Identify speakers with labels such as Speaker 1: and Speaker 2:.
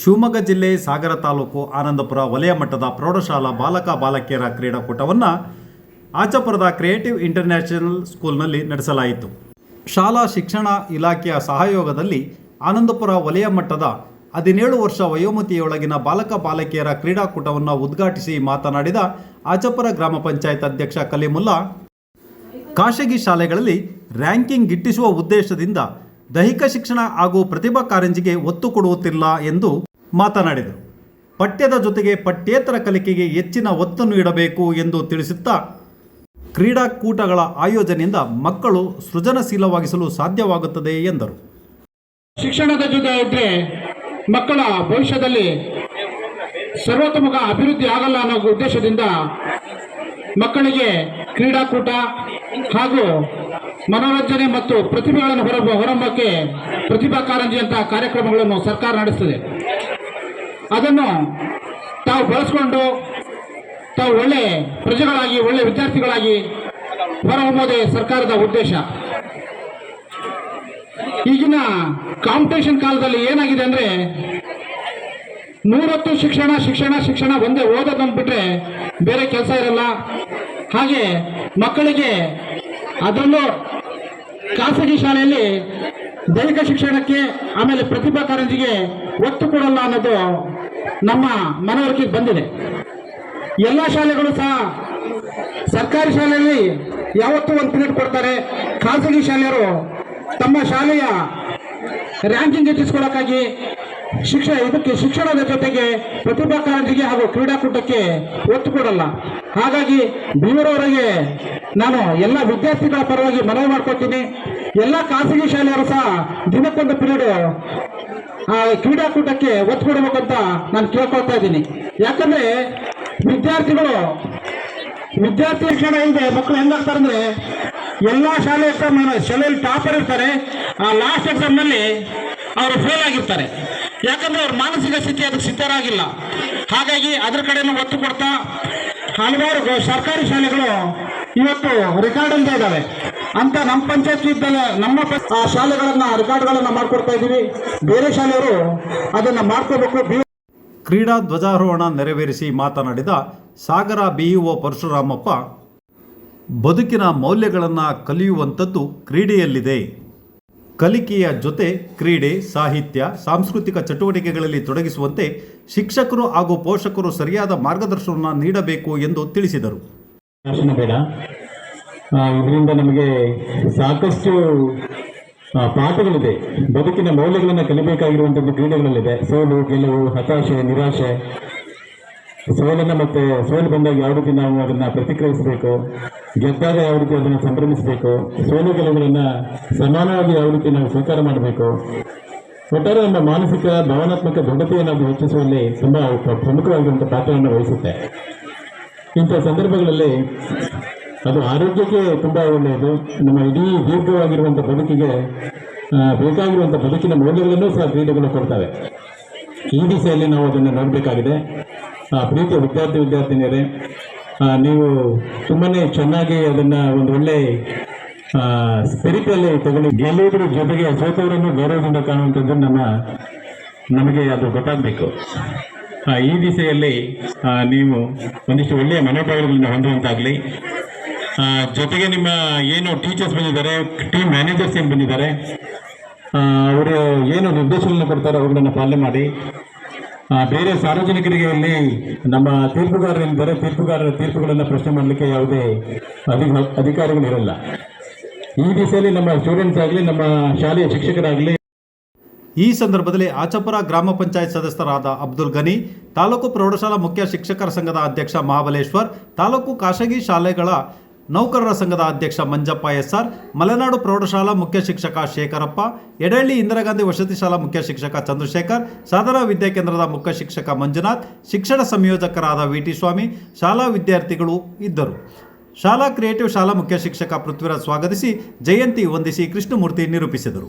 Speaker 1: ಶಿವಮೊಗ್ಗ ಜಿಲ್ಲೆ ಸಾಗರ ತಾಲೂಕು ಆನಂದಪುರ ವಲಯ ಮಟ್ಟದ ಪ್ರೌಢಶಾಲಾ ಬಾಲಕ ಬಾಲಕಿಯರ ಕ್ರೀಡಾಕೂಟವನ್ನು ಆಚಪುರದ ಕ್ರಿಯೇಟಿವ್ ಇಂಟರ್ನ್ಯಾಷನಲ್ ಸ್ಕೂಲ್ನಲ್ಲಿ ನಡೆಸಲಾಯಿತು. ಶಾಲಾ ಶಿಕ್ಷಣ ಇಲಾಖೆಯ ಸಹಯೋಗದಲ್ಲಿ ಆನಂದಪುರ ವಲಯ ಮಟ್ಟದ ಹದಿನೇಳು ವರ್ಷ ವಯೋಮತಿಯೊಳಗಿನ ಬಾಲಕ ಬಾಲಕಿಯರ ಕ್ರೀಡಾಕೂಟವನ್ನು ಉದ್ಘಾಟಿಸಿ ಮಾತನಾಡಿದ ಆಚಪುರ ಗ್ರಾಮ ಪಂಚಾಯತ್ ಅಧ್ಯಕ್ಷ ಕಲಿಮುಲ್ಲಾ, ಖಾಸಗಿ ಶಾಲೆಗಳಲ್ಲಿ ರ್ಯಾಂಕಿಂಗ್ ಗಿಟ್ಟಿಸುವ ಉದ್ದೇಶದಿಂದ ದೈಹಿಕ ಶಿಕ್ಷಣ ಹಾಗೂ ಪ್ರತಿಭಾ ಕಾರಂಜಿಗೆ ಒತ್ತು ಕೊಡುತ್ತಿಲ್ಲ ಎಂದು ಮಾತನಾಡಿದರು. ಪಠ್ಯದ ಜೊತೆಗೆ ಪಠ್ಯೇತರ ಕಲಿಕೆಗೆ ಹೆಚ್ಚಿನ ಒತ್ತನ್ನು ನೀಡಬೇಕು ಎಂದು ತಿಳಿಸುತ್ತಾ ಕ್ರೀಡಾಕೂಟಗಳ ಆಯೋಜನೆಯಿಂದ ಮಕ್ಕಳು ಸೃಜನಶೀಲವಾಗಿಸಲು ಸಾಧ್ಯವಾಗುತ್ತದೆ ಎಂದರು.
Speaker 2: ಶಿಕ್ಷಣದ ಜೊತೆ ಇದ್ರೆ ಮಕ್ಕಳ ಭವಿಷ್ಯದಲ್ಲಿ ಸರ್ವತೋಮುಖ ಅಭಿವೃದ್ಧಿ ಆಗಲ್ಲ ಅನ್ನೋ ಉದ್ದೇಶದಿಂದ ಮಕ್ಕಳಿಗೆ ಕ್ರೀಡಾಕೂಟ ಹಾಗೂ ಮನೋರಂಜನೆ ಮತ್ತು ಪ್ರತಿಭೆಗಳನ್ನು ಹೊರ ಹೊರಂಬಕ್ಕೆ ಪ್ರತಿಭಾ ಕಾರಂಜಿ ಅಂತ ಕಾರ್ಯಕ್ರಮಗಳನ್ನು ಸರ್ಕಾರ ನಡೆಸ್ತದೆ. ಅದನ್ನು ತಾವು ಬಳಸ್ಕೊಂಡು ತಾವು ಒಳ್ಳೆ ಪ್ರಜೆಗಳಾಗಿ, ಒಳ್ಳೆ ವಿದ್ಯಾರ್ಥಿಗಳಾಗಿ ಹೊರಹೊಮ್ಮೋದೇ ಸರ್ಕಾರದ ಉದ್ದೇಶ. ಈಗಿನ ಕಾಂಪಿಟೇಷನ್ ಕಾಲದಲ್ಲಿ ಏನಾಗಿದೆ ಅಂದ್ರೆ ನೂರತ್ತು ಶಿಕ್ಷಣ ಶಿಕ್ಷಣ ಶಿಕ್ಷಣ ಒಂದೇ ಓದೋದು ಬಿಟ್ರೆ ಬೇರೆ ಕೆಲಸ ಇರಲ್ಲ. ಹಾಗೆ ಮಕ್ಕಳಿಗೆ ಅದರಲ್ಲೂ ಖಾಸಗಿ ಶಾಲೆಯಲ್ಲಿ ದೈಹಿಕ ಶಿಕ್ಷಣಕ್ಕೆ ಆಮೇಲೆ ಪ್ರತಿಭಾ ಕಾರಂಜಿಗೆ ಒತ್ತು ಕೊಡಲ್ಲ ಅನ್ನೋದು ನಮ್ಮ ಮನವರಿಕೆಗೆ ಬಂದಿದೆ. ಎಲ್ಲ ಶಾಲೆಗಳು ಸಹ ಸರ್ಕಾರಿ ಶಾಲೆಯಲ್ಲಿ ಯಾವತ್ತೂ ಒಂದು ಪೀರಿಯಡ್ ಕೊಡ್ತಾರೆ. ಖಾಸಗಿ ಶಾಲೆಯರು ತಮ್ಮ ಶಾಲೆಯ ರ್ಯಾಂಕಿಂಗ್ ಹೆಚ್ಚಿಸ್ಕೊಳ್ಳೋಕ್ಕಾಗಿ ಶಿಕ್ಷ ಇದಕ್ಕೆ ಶಿಕ್ಷಣದ ಜೊತೆಗೆ ಪ್ರತಿಭಾ ಕಾರಂಜಿಗೆ ಹಾಗೂ ಕ್ರೀಡಾಕೂಟಕ್ಕೆ ಒತ್ತು ಕೊಡಲ್ಲ. ಹಾಗಾಗಿ ಬೀವರವರೆಗೆ ನಾನು ಎಲ್ಲ ವಿದ್ಯಾರ್ಥಿಗಳ ಪರವಾಗಿ ಮನವಿ ಮಾಡ್ಕೊತೀನಿ ಎಲ್ಲ ಖಾಸಗಿ ಶಾಲೆಯವರು ಸಹ ದಿನಕ್ಕೊಂದು ಪೀರಿಯಡ್, ಆ, ಕ್ರೀಡಾಕೂಟಕ್ಕೆ ಒತ್ತು ಕೊಡಬೇಕು ಅಂತ ನಾನು ಕೇಳ್ಕೊಳ್ತಾ ಇದ್ದೀನಿ. ಯಾಕಂದ್ರೆ ವಿದ್ಯಾರ್ಥಿಗಳು, ವಿದ್ಯಾರ್ಥಿ ಶಿಕ್ಷಣ ಇಲ್ಲದೆ ಮಕ್ಕಳು ಹೆಂಗಾಗ್ತಾರೆ ಅಂದ್ರೆ ಎಲ್ಲಾ ಶಾಲೆ ಎಕ್ಸಾಮ್ ಶಾಲೆಯಲ್ಲಿ ಟಾಪರ್ ಇರ್ತಾರೆ. ಆ ಲಾಸ್ಟ್ ಎಕ್ಸಾಮ್ನಲ್ಲಿ ಅವರು ಫೇಲ್ ಆಗಿರ್ತಾರೆ. ಯಾಕಂದ್ರೆ ಅವ್ರ ಮಾನಸಿಕ ಸ್ಥಿತಿ ಅದಕ್ಕೆ ಸಿದ್ಧರಾಗಿಲ್ಲ. ಹಾಗಾಗಿ ಅದ್ರ ಕಡೆನೂ ಒತ್ತು ಕೊಡ್ತಾ ಹಲವಾರು ಸರ್ಕಾರಿ ಶಾಲೆಗಳು ಇವತ್ತು ರೆಕಾರ್ಡ್ ಅಂತ ಇದ್ದಾವೆ. ಅಂತ ನಮ್ಮ ಪಂಚಾಯತ್ ಇದ್ದಾಗ ನಮ್ಮ ಆ ಶಾಲೆಗಳನ್ನ ರೆಕಾರ್ಡ್ಗಳನ್ನ ಮಾಡ್ಕೊಡ್ತಾ ಇದ್ದೀವಿ. ಬೇರೆ ಶಾಲೆಯವರು ಅದನ್ನ ಮಾಡ್ಕೋಬೇಕು.
Speaker 1: ಕ್ರೀಡಾ ಧ್ವಜಾರೋಹಣ ನೆರವೇರಿಸಿ ಮಾತನಾಡಿದ ಸಾಗರ ಬಿಇಒ ಪರಶುರಾಮಪ್ಪ, ಬದುಕಿನ ಮೌಲ್ಯಗಳನ್ನು ಕಲಿಯುವಂಥದ್ದು ಕ್ರೀಡೆಯಲ್ಲಿದೆ. ಕಲಿಕೆಯ ಜೊತೆ ಕ್ರೀಡೆ, ಸಾಹಿತ್ಯ, ಸಾಂಸ್ಕೃತಿಕ ಚಟುವಟಿಕೆಗಳಲ್ಲಿ ತೊಡಗಿಸುವಂತೆ ಶಿಕ್ಷಕರು ಹಾಗೂ ಪೋಷಕರು ಸರಿಯಾದ ಮಾರ್ಗದರ್ಶನವನ್ನು ನೀಡಬೇಕು ಎಂದು ತಿಳಿಸಿದರು.
Speaker 3: ಭಾಷಣ ಬೇಡ. ಇದರಿಂದ ನಮಗೆ ಸಾಕಷ್ಟು ಪಾಠಗಳಿದೆ. ಬದುಕಿನ ಮೌಲ್ಯಗಳನ್ನು ಕಲಿಬೇಕಾಗಿರುವಂಥದ್ದು ಕ್ರೀಡೆಗಳಲ್ಲಿದೆ. ಸೋಲು, ಗೆಲುವು, ಹತಾಶೆ, ನಿರಾಶೆ. ಸೋಲನ್ನು ಮತ್ತೆ, ಸೋಲು ಬಂದಾಗ ಯಾವ ರೀತಿ ನಾವು ಅದನ್ನ ಪ್ರತಿಕ್ರಿಯಿಸಬೇಕು? ಗೆದ್ದಾಗ ಯಾವ ರೀತಿ ಅದನ್ನು ಸಂಭ್ರಮಿಸಬೇಕು? ಸೋಲು ಗೆಲುವುಗಳನ್ನು ಸಮಾನವಾಗಿ ಯಾವ ರೀತಿ ನಾವು ಸ್ವೀಕಾರ ಮಾಡಬೇಕು? ಒಟ್ಟಾರೆ ನಮ್ಮ ಮಾನಸಿಕ, ಭಾವನಾತ್ಮಕ ದೃಢತೆಯನ್ನು ಹೆಚ್ಚಿಸುವಲ್ಲಿ ತುಂಬಾ ಪ್ರ- ಪ್ರಮುಖವಾಗಿರುವಂತಹ ಪಾತ್ರವನ್ನು ವಹಿಸುತ್ತೆ. ಇಂಥ ಸಂದರ್ಭಗಳಲ್ಲಿ ಅದು ಆರೋಗ್ಯಕ್ಕೆ ತುಂಬ ಒಳ್ಳೆಯದು. ನಮ್ಮ ಇಡೀ ದೀರ್ಘವಾಗಿರುವಂಥ ಬದುಕಿಗೆ ಬೇಕಾಗಿರುವಂಥ ಬದುಕಿನ ಮೌಲ್ಯಗಳನ್ನು ಸಹ ಕ್ರೀಡೆಗಳು ಕೊಡ್ತವೆ. ಈ ದಿಸೆಯಲ್ಲಿ ನಾವು ಅದನ್ನು ನೋಡಬೇಕಾಗಿದೆ. ಪ್ರೀತಿಯ ವಿದ್ಯಾರ್ಥಿ ವಿದ್ಯಾರ್ಥಿನಿಯರೇ ನೀವು ತುಂಬಾ ಚೆನ್ನಾಗಿ ಅದನ್ನು ಒಂದು ಒಳ್ಳೆ ಸ್ಪಿರಿಟಲ್ಲಿ ತಗೊಂಡು ಗೆಲ್ಲುವುದರ ಜೊತೆಗೆ ಸೋತವರನ್ನು ಗೌರವದಿಂದ ಕಾಣುವಂಥದ್ದು ನಮ್ಮ, ನಮಗೆ ಅದು ಗೊತ್ತಾಗಬೇಕು. ಈ ದಿಸೆಯಲ್ಲಿ ನೀವು ಒಂದಿಷ್ಟು ಒಳ್ಳೆಯ ಮನೋಭಾವಗಳನ್ನು ಹೊಂದುವಂತಾಗಲಿ. ಜೊತೆಗೆ ನಿಮ್ಮ ಏನು ಟೀಚರ್ಸ್ ಬಂದಿದ್ದಾರೆ ಟೀಮ್ ಮ್ಯಾನೇಜರ್ಸ್ ಏನು ಬಂದಿದ್ದಾರೆ ಅವರು ಏನು ನಿರ್ದೇಶನ ಕೊಡ್ತಾರೆ ಅವುಗಳನ್ನು ಪಾಲನೆ ಮಾಡಿ. ಬೇರೆ ಸಾರ್ವಜನಿಕರಿಗೆ ಇಲ್ಲಿ ನಮ್ಮ ತೀರ್ಪುಗಾರರಿದ್ದಾರೆ ತೀರ್ಪುಗಾರರ ತೀರ್ಪುಗಳನ್ನು ಪ್ರಶ್ನೆ ಮಾಡಲಿಕ್ಕೆ ಯಾವುದೇ ಅಧಿ ಅಧಿಕಾರಿಗಳು ಇರಲ್ಲ. ಈ ದಿಸೆಯಲ್ಲಿ ನಮ್ಮ ಸ್ಟೂಡೆಂಟ್ಸ್ ಆಗಲಿ, ನಮ್ಮ ಶಾಲೆಯ ಶಿಕ್ಷಕರಾಗಲಿ
Speaker 1: ಈ ಸಂದರ್ಭದಲ್ಲಿ ಆಚಪುರ ಗ್ರಾಮ ಪಂಚಾಯತ್ ಸದಸ್ಯರಾದ ಅಬ್ದುಲ್ ಗನಿ, ತಾಲೂಕು ಪ್ರೌಢಶಾಲಾ ಮುಖ್ಯ ಶಿಕ್ಷಕರ ಸಂಘದ ಅಧ್ಯಕ್ಷ ಮಹಾಬಲೇಶ್ವರ್, ತಾಲೂಕು ಖಾಸಗಿ ಶಾಲೆಗಳ ನೌಕರರ ಸಂಘದ ಅಧ್ಯಕ್ಷ ಮಂಜಪ್ಪ ಎಸ್ಆರ್ ಮಲೆನಾಡು ಪ್ರೌಢಶಾಲಾ ಮುಖ್ಯ ಶಿಕ್ಷಕ ಶೇಖರಪ್ಪ, ಎಡಹಳ್ಳಿ ಇಂದಿರಾ ಗಾಂಧಿ ವಸತಿ ಶಾಲಾ ಮುಖ್ಯ ಶಿಕ್ಷಕ ಚಂದ್ರಶೇಖರ್, ಸಾಧನಾ ವಿದ್ಯಾಕೇಂದ್ರದ ಮುಖ್ಯ ಶಿಕ್ಷಕ ಮಂಜುನಾಥ್, ಶಿಕ್ಷಣ ಸಂಯೋಜಕರಾದ ವಿಟಿ ಸ್ವಾಮಿ, ಶಾಲಾ ವಿದ್ಯಾರ್ಥಿಗಳು ಇದ್ದರು. ಶಾಲಾ ಕ್ರಿಯೇಟಿವ್ ಶಾಲಾ ಮುಖ್ಯ ಶಿಕ್ಷಕ ಪೃಥ್ವಿರಾಜ್ ಸ್ವಾಗತಿಸಿ, ಜಯಂತಿ ವಂದಿಸಿ ಕೃಷ್ಣಮೂರ್ತಿ ನಿರೂಪಿಸಿದರು.